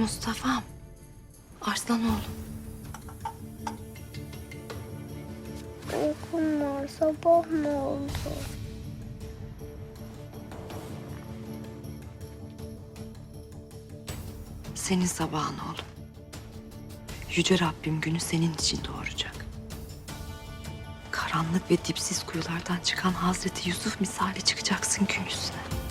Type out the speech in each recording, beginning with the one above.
Mustafa'm. Arslan oğlum. Uykum var. Sabah mı oldu? Senin sabahın oğlum. Yüce Rabbim günü senin için doğuracak. Karanlık ve dipsiz kuyulardan çıkan Hazreti Yusuf misali çıkacaksın gün yüzüne.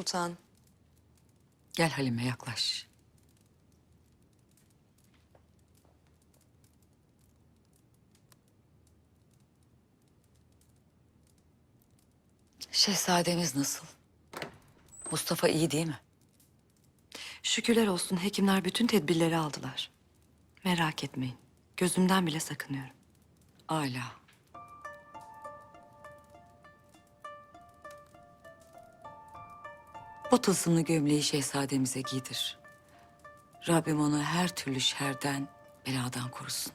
Sultan. Gel Halime yaklaş. Şehzadeniz nasıl? Mustafa iyi değil mi? Şükürler olsun hekimler bütün tedbirleri aldılar. Merak etmeyin. Gözümden bile sakınıyorum. Âlâ. Bu tılsımlı gömleği şehzademize giydir. Rabbim onu her türlü şerden, beladan korusun.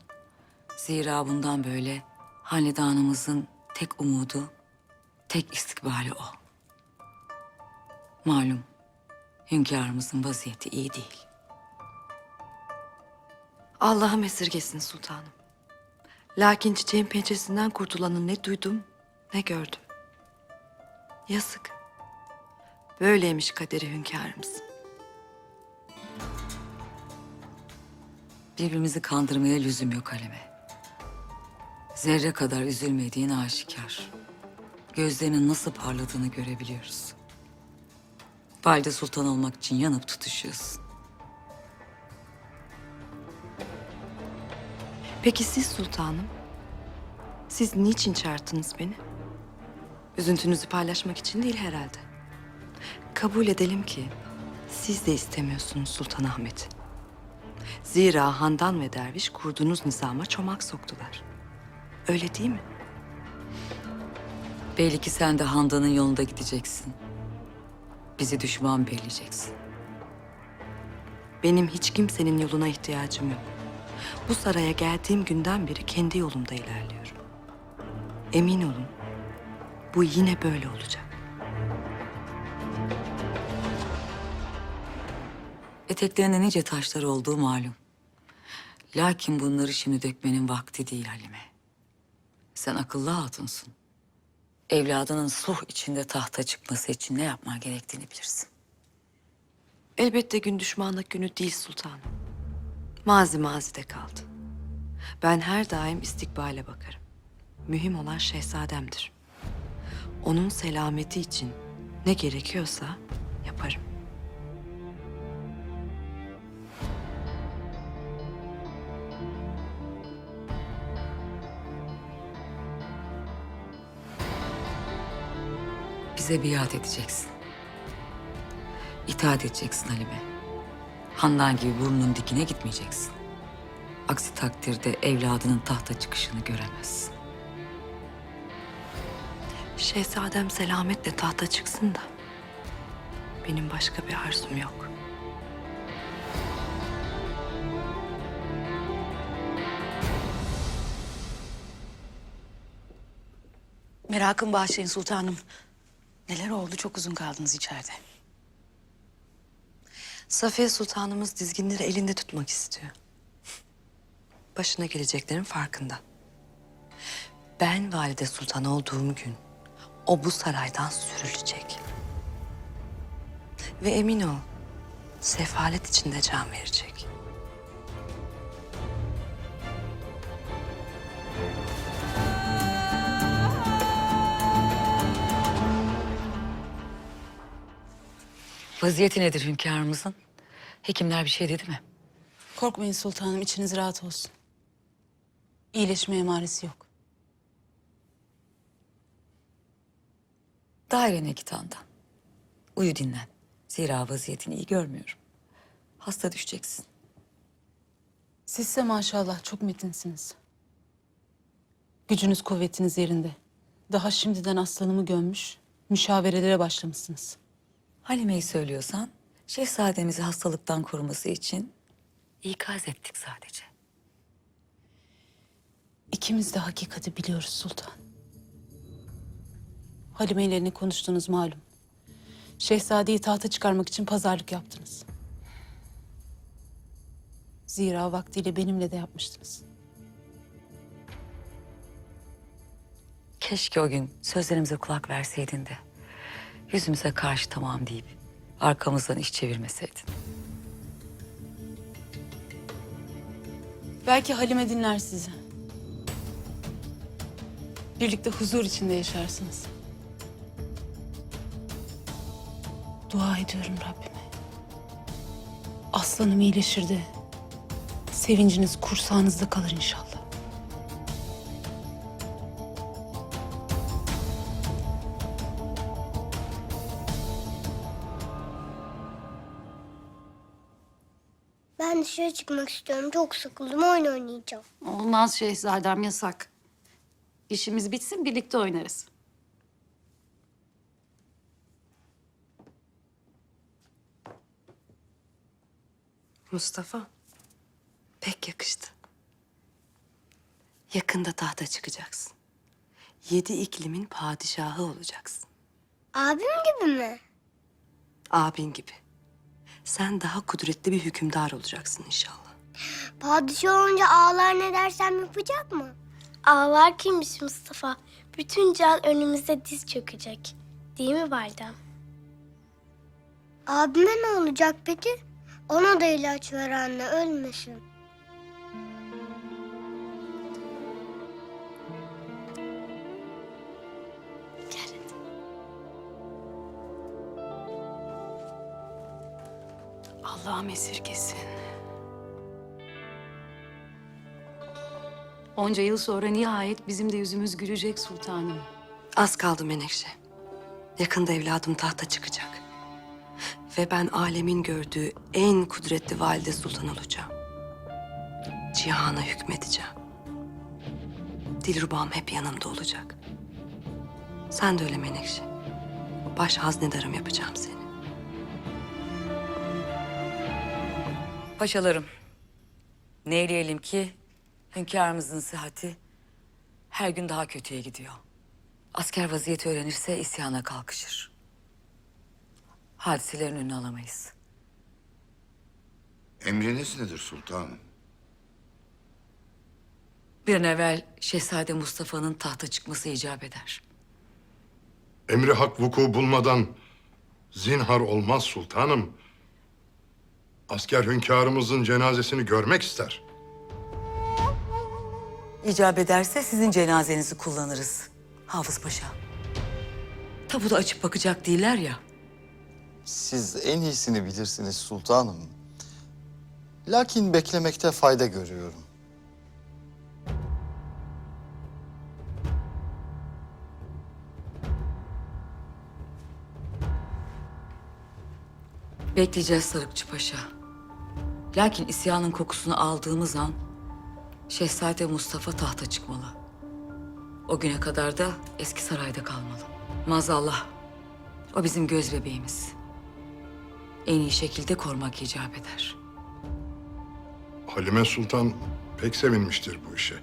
Zira bundan böyle hanedanımızın tek umudu, tek istikbali o. Malum, hünkârımızın vaziyeti iyi değil. Allah'ım esirgesin sultanım. Lakin çiçeğin pençesinden kurtulanı ne duydum ne gördüm. Yazık. Böyleymiş kaderi hünkârımız. Birbirimizi kandırmaya lüzum yok Halime. Zerre kadar üzülmediğin aşikar. Gözlerinin nasıl parladığını görebiliyoruz. Valide Sultan olmak için yanıp tutuşuyorsun. Peki siz sultanım? Siz niçin çağırttınız beni? Üzüntünüzü paylaşmak için değil herhalde. Kabul edelim ki siz de istemiyorsunuz Sultan Ahmet'i. Zira Handan ve Derviş kurduğunuz nizama çomak soktular. Öyle değil mi? Belli ki sen de Handan'ın yolunda gideceksin. Bizi düşman belirleyeceksin. Benim hiç kimsenin yoluna ihtiyacım yok. Bu saraya geldiğim günden beri kendi yolumda ilerliyorum. Emin olun, bu yine böyle olacak. Eteklerinde nice taşlar olduğu malum. Lakin bunları şimdi dökmenin vakti değil Halime. Sen akıllı hatunsun. Evladının suh içinde tahta çıkması için ne yapman gerektiğini bilirsin. Elbette gün düşmanlık günü değil sultanım. Mazi mazide kaldı. Ben her daim istikbale bakarım. Mühim olan şehzademdir. Onun selameti için ne gerekiyorsa Bize biat edeceksin. İtaat edeceksin Halime. Handan gibi burnunun dikine gitmeyeceksin. Aksi takdirde evladının tahta çıkışını göremezsin. Şehzadem selametle tahta çıksın da benim başka bir arzum yok. Merakım bağışlayın sultanım. Neler oldu çok uzun kaldınız içeride. Safiye Sultanımız dizginleri elinde tutmak istiyor. Başına geleceklerin farkında. Ben valide sultan olduğum gün o bu saraydan sürülecek. Ve emin ol sefalet içinde can verecek. Vaziyeti nedir hünkârımızın? Hekimler bir şey dedi mi? Korkmayın sultanım içiniz rahat olsun. İyileşme emaresi yok. Dairene git. Uyu dinlen. Zira vaziyetini iyi görmüyorum. Hasta düşeceksin. Sizse maşallah çok metinsiniz. Gücünüz kuvvetiniz yerinde. Daha şimdiden aslanımı gömmüş, müşaverelere başlamışsınız. Halime'yi söylüyorsan, şehzademizi hastalıktan koruması için ikaz ettik sadece. İkimiz de hakikati biliyoruz sultan. Halime ile ne konuştunuz malum. Şehzadeyi tahta çıkarmak için pazarlık yaptınız. Zira vaktiyle benimle de yapmıştınız. Keşke o gün sözlerimize kulak verseydin de yüzümüze karşı tamam deyip arkamızdan iş çevirmeseydin. Belki Halime dinler sizi. Birlikte huzur içinde yaşarsınız. Dua ediyorum Rabbime. Aslanım iyileşir de sevinciniz kursağınızda kalır inşallah. Dışarı çıkmak istiyorum. Çok sıkıldım. Oyun oynayacağım. Olmaz şehzadem yasak. İşimiz bitsin birlikte oynarız. Mustafa, pek yakıştı. Yakında tahta çıkacaksın. Yedi iklimin padişahı olacaksın. Abim gibi mi? Abin gibi. Sen daha kudretli bir hükümdar olacaksın inşallah. Padişah olunca ağlar ne dersem yapacak mı? Ağlar kimmiş Mustafa? Bütün can önümüzde diz çökecek. Değil mi validem? Abime ne olacak peki? Ona da ilaç ver anne ölmesin. Allah'ım esirgesin. Onca yıl sonra nihayet bizim de yüzümüz gülecek sultanım. Az kaldı Menekşe. Yakında evladım tahta çıkacak. Ve ben alemin gördüğü en kudretli valide sultan olacağım. Cihana hükmedeceğim. Dilrubam hep yanımda olacak. Sen de öyle Menekşe. Baş haznedarım yapacağım seni. Paşalarım, neyleyelim ki hünkârımızın sıhhati her gün daha kötüye gidiyor. Asker vaziyeti öğrenirse isyana kalkışır. Hadiselerin önünü alamayız. Emriniz nedir sultanım? Bir an evvel Şehzade Mustafa'nın tahta çıkması icap eder. Emri hak vuku bulmadan zinhar olmaz sultanım. Asker hünkârımızın cenazesini görmek ister. İcap ederse sizin cenazenizi kullanırız Hafız Paşa. Tabuda açıp bakacak değiller ya. Siz en iyisini bilirsiniz sultanım. Lakin beklemekte fayda görüyorum. Bekleyeceğiz Sarıkçı Paşa. Lakin isyanın kokusunu aldığımız an Şehzade Mustafa tahta çıkmalı. O güne kadar da eski sarayda kalmalı. Mazallah. O bizim göz bebeğimiz. En iyi şekilde korumak icap eder. Halime Sultan pek sevinmiştir bu işe.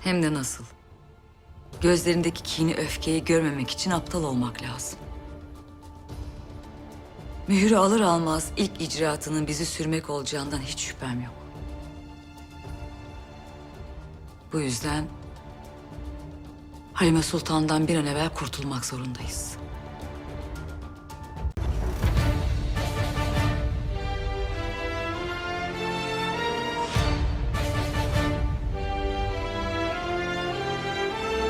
Hem de nasıl. Gözlerindeki kini öfkeyi görmemek için aptal olmak lazım. Mühürü alır almaz ilk icraatının bizi sürmek olacağından hiç şüphem yok. Bu yüzden Halime Sultan'dan bir an evvel kurtulmak zorundayız.